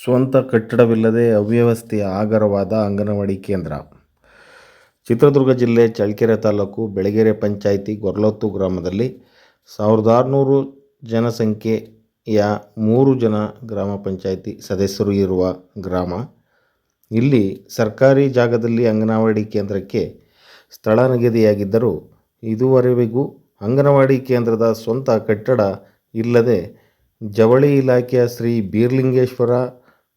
ಸ್ವಂತ ಕಟ್ಟಡವಿಲ್ಲದೆ ಅವ್ಯವಸ್ಥೆಯ ಆಗರವಾದ ಅಂಗನವಾಡಿ ಕೇಂದ್ರ. ಚಿತ್ರದುರ್ಗ ಜಿಲ್ಲೆ ಚಳ್ಳಕೆರೆ ತಾಲೂಕು ಬೆಳಗೆರೆ ಪಂಚಾಯಿತಿ ಗೊರ್ಲತ್ತು ಗ್ರಾಮದಲ್ಲಿ ಸಾವಿರದ ಆರುನೂರು ಜನಸಂಖ್ಯೆಯ ಮೂರು ಜನ ಗ್ರಾಮ ಪಂಚಾಯಿತಿ ಸದಸ್ಯರು ಇರುವ ಗ್ರಾಮ. ಇಲ್ಲಿ ಸರ್ಕಾರಿ ಜಾಗದಲ್ಲಿ ಅಂಗನವಾಡಿ ಕೇಂದ್ರಕ್ಕೆ ಸ್ಥಳ ನಿಗದಿಯಾಗಿದ್ದರೂ ಇದುವರೆಗೂ ಅಂಗನವಾಡಿ ಕೇಂದ್ರದ ಸ್ವಂತ ಕಟ್ಟಡ ಇಲ್ಲದೆ ಜವಳಿ ಇಲಾಖೆಯ ಶ್ರೀ ಬೀರ್ಲಿಂಗೇಶ್ವರ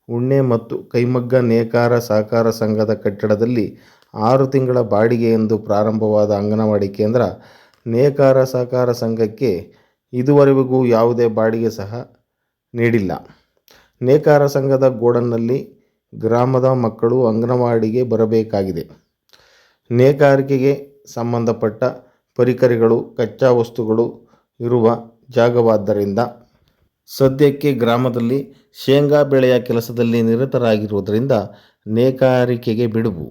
ಉಣ್ಣೆ ಮತ್ತು ಕೈಮಗ್ಗ ನೇಕಾರ ಸಹಕಾರ ಸಂಘದ ಕಟ್ಟಡದಲ್ಲಿ ಆರು ತಿಂಗಳ ಬಾಡಿಗೆ ಎಂದು ಪ್ರಾರಂಭವಾದ ಅಂಗನವಾಡಿ ಕೇಂದ್ರ ನೇಕಾರ ಸಹಕಾರ ಸಂಘಕ್ಕೆ ಇದುವರೆಗೂ ಯಾವುದೇ ಬಾಡಿಗೆ ಸಹ ನೀಡಿಲ್ಲ. ನೇಕಾರ ಸಂಘದ ಗೋಡನ್ನಲ್ಲಿ ಗ್ರಾಮದ ಮಕ್ಕಳು ಅಂಗನವಾಡಿಗೆ ಬರಬೇಕಾಗಿದೆ. ನೇಕಾರಿಕೆಗೆ ಸಂಬಂಧಪಟ್ಟ ಪರಿಕರಗಳು, ಕಚ್ಚಾ ವಸ್ತುಗಳು ಇರುವ ಜಾಗವಾದ್ದರಿಂದ ಸದ್ಯಕ್ಕೆ ಗ್ರಾಮದಲ್ಲಿ ಶೇಂಗಾ ಬೆಳೆಯ ಕೆಲಸದಲ್ಲಿ ನಿರತರಾಗಿರುವುದರಿಂದ ನೇಕಾರಿಕೆಗೆ ಬಿಡುವು.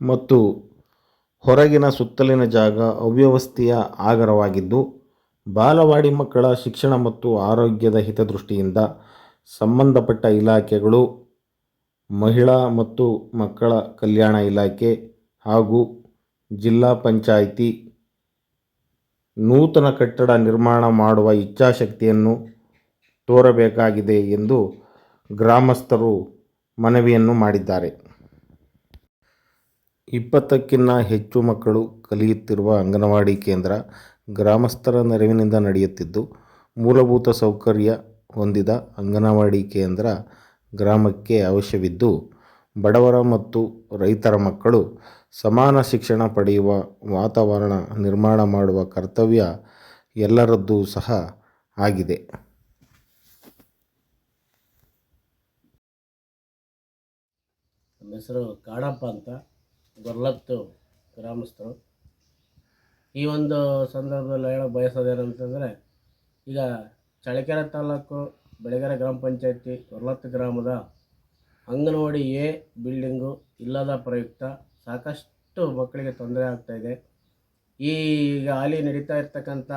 ಮತ್ತು ಹೊರಗಿನ ಸುತ್ತಲಿನ ಜಾಗ ಅವ್ಯವಸ್ಥೆಯ ಆಗರವಾಗಿದ್ದು, ಬಾಲವಾಡಿ ಮಕ್ಕಳ ಶಿಕ್ಷಣ ಮತ್ತು ಆರೋಗ್ಯದ ಹಿತದೃಷ್ಟಿಯಿಂದ ಸಂಬಂಧಪಟ್ಟ ಇಲಾಖೆಗಳು, ಮಹಿಳಾ ಮತ್ತು ಮಕ್ಕಳ ಕಲ್ಯಾಣ ಇಲಾಖೆ ಹಾಗೂ ಜಿಲ್ಲಾ ಪಂಚಾಯಿತಿ ನೂತನ ಕಟ್ಟಡ ನಿರ್ಮಾಣ ಮಾಡುವ ಇಚ್ಛಾಶಕ್ತಿಯನ್ನು ತೋರಬೇಕಾಗಿದೆ ಎಂದು ಗ್ರಾಮಸ್ಥರು ಮನವಿಯನ್ನು ಮಾಡಿದ್ದಾರೆ. ಇಪ್ಪತ್ತಕ್ಕಿಂತ ಹೆಚ್ಚು ಮಕ್ಕಳು ಕಲಿಯುತ್ತಿರುವ ಅಂಗನವಾಡಿ ಕೇಂದ್ರ ಗ್ರಾಮಸ್ಥರ ನೆರವಿನಿಂದ ನಡೆಯುತ್ತಿದ್ದು, ಮೂಲಭೂತ ಸೌಕರ್ಯ ಹೊಂದಿದ ಅಂಗನವಾಡಿ ಕೇಂದ್ರ ಗ್ರಾಮಕ್ಕೆ ಅವಶ್ಯವಿದ್ದು ಬಡವರ ಮತ್ತು ರೈತರ ಮಕ್ಕಳು ಸಮಾನ ಶಿಕ್ಷಣ ಪಡೆಯುವ ವಾತಾವರಣ ನಿರ್ಮಾಣ ಮಾಡುವ ಕರ್ತವ್ಯ ಎಲ್ಲರದ್ದೂ ಸಹ ಆಗಿದೆ. ನಮ್ಮ ಹೆಸರು ಕಾಡಪ್ಪ ಅಂತ, ಗೊರ್ಲತ್ತು ಗ್ರಾಮಸ್ಥರು. ಈ ಒಂದು ಸಂದರ್ಭದಲ್ಲಿ ಹೇಳೋಕೆ ಬಯಸೋದೇನಂತಂದರೆ ಈಗ ಚಳ್ಳಕೆರೆ ತಾಲೂಕು ಬೆಳಗೆರೆ ಗ್ರಾಮ ಪಂಚಾಯತಿ ಗೊರ್ಲತ್ತು ಗ್ರಾಮದ ಅಂಗನವಾಡಿ ಎ ಬಿಲ್ಡಿಂಗು ಇಲ್ಲದ ಪ್ರಯುಕ್ತ ಸಾಕಷ್ಟು ಮಕ್ಕಳಿಗೆ ತೊಂದರೆ ಆಗ್ತಾಯಿದೆ ಈಗ ಹಾಲಿ ನಡೀತಾ ಇರ್ತಕ್ಕಂಥ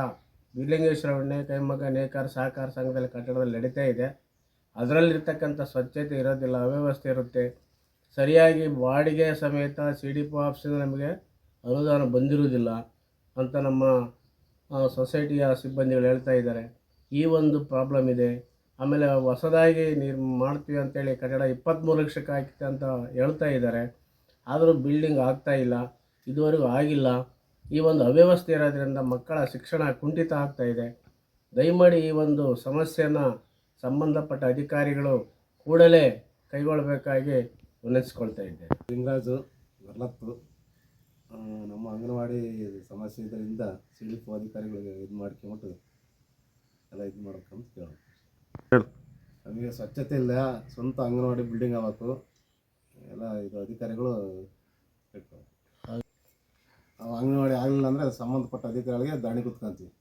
ಬಿರ್ಲಿಂಗೇಶ್ವರ ಉಣ್ಣೆ ಕೈಮಗ್ಗ, ನೇಕಾರ ಸಹಕಾರ ಸಂಘದಲ್ಲಿ ಕಟ್ಟಡದಲ್ಲಿ ನಡೀತಾ ಇದೆ. ಅದರಲ್ಲಿರ್ತಕ್ಕಂಥ ಸ್ವಚ್ಛತೆ ಇರೋದಿಲ್ಲ, ಅವ್ಯವಸ್ಥೆ ಇರುತ್ತೆ. ಸರಿಯಾಗಿ ಬಾಡಿಗೆ ಸಮೇತ ಸಿ ಡಿ ಪಿ ಆಫೀಸಿಂದ ನಮಗೆ ಅನುದಾನ ಬಂದಿರುವುದಿಲ್ಲ ಅಂತ ನಮ್ಮ ಸೊಸೈಟಿಯ ಸಿಬ್ಬಂದಿಗಳು ಹೇಳ್ತಾ ಇದ್ದಾರೆ. ಈ ಒಂದು ಪ್ರಾಬ್ಲಮ್ ಇದೆ. ಆಮೇಲೆ ಹೊಸದಾಗಿ ನೀರು ಮಾಡ್ತೀವಿ ಅಂತೇಳಿ ಕಟ್ಟಡ ಇಪ್ಪತ್ತ್ಮೂರು ಲಕ್ಷಕ್ಕೆ ಹಾಕಿದೆ ಅಂತ ಹೇಳ್ತಾ ಇದ್ದಾರೆ. ಆದರೂ ಬಿಲ್ಡಿಂಗ್ ಆಗ್ತಾ ಇಲ್ಲ, ಇದುವರೆಗೂ ಆಗಿಲ್ಲ. ಈ ಒಂದು ಅವ್ಯವಸ್ಥೆ ಇರೋದ್ರಿಂದ ಮಕ್ಕಳ ಶಿಕ್ಷಣ ಕುಂಠಿತ ಆಗ್ತಾ ಇದೆ. ದಯಮಾಡಿ ಈ ಒಂದು ಸಮಸ್ಯೆಯನ್ನು ಸಂಬಂಧಪಟ್ಟ ಅಧಿಕಾರಿಗಳು ಕೂಡಲೇ ಕೈಗೊಳ್ಳಬೇಕಾಗಿ ವಿನಂತಿಸ್ಕೊಳ್ತಾ ಇದ್ದೆ ಲಿಂಗರಾಜು ವರ್ಲತ್ತು ನಮ್ಮ ಅಂಗನವಾಡಿ ಸಮಸ್ಯೆ ಇದರಿಂದ ಸಿ ಅಧಿಕಾರಿಗಳಿಗೆ ಇದು ಮಾಡ್ಕೊಂಬಿಟ್ಟು ಎಲ್ಲ ಇದು ಮಾಡ್ಬೇಕಂತ ಕೇಳೋದು. ನಮಗೆ ಸ್ವಚ್ಛತೆ ಇಲ್ಲ, ಸ್ವಂತ ಅಂಗನವಾಡಿ ಬಿಲ್ಡಿಂಗ್ ಆಗಬೇಕು. ಎಲ್ಲ ಇದು ಅಧಿಕಾರಿಗಳು ಹೇಳ್ತಾರೆ ಅಂಗನವಾಡಿ ಆಗಲಿಲ್ಲ ಅಂದರೆ ಸಂಬಂಧಪಟ್ಟ ಅಧಿಕಾರಿಗಳಿಗೆ ದಾಳಿ ಕುತ್ಕೊಂತೀವಿ.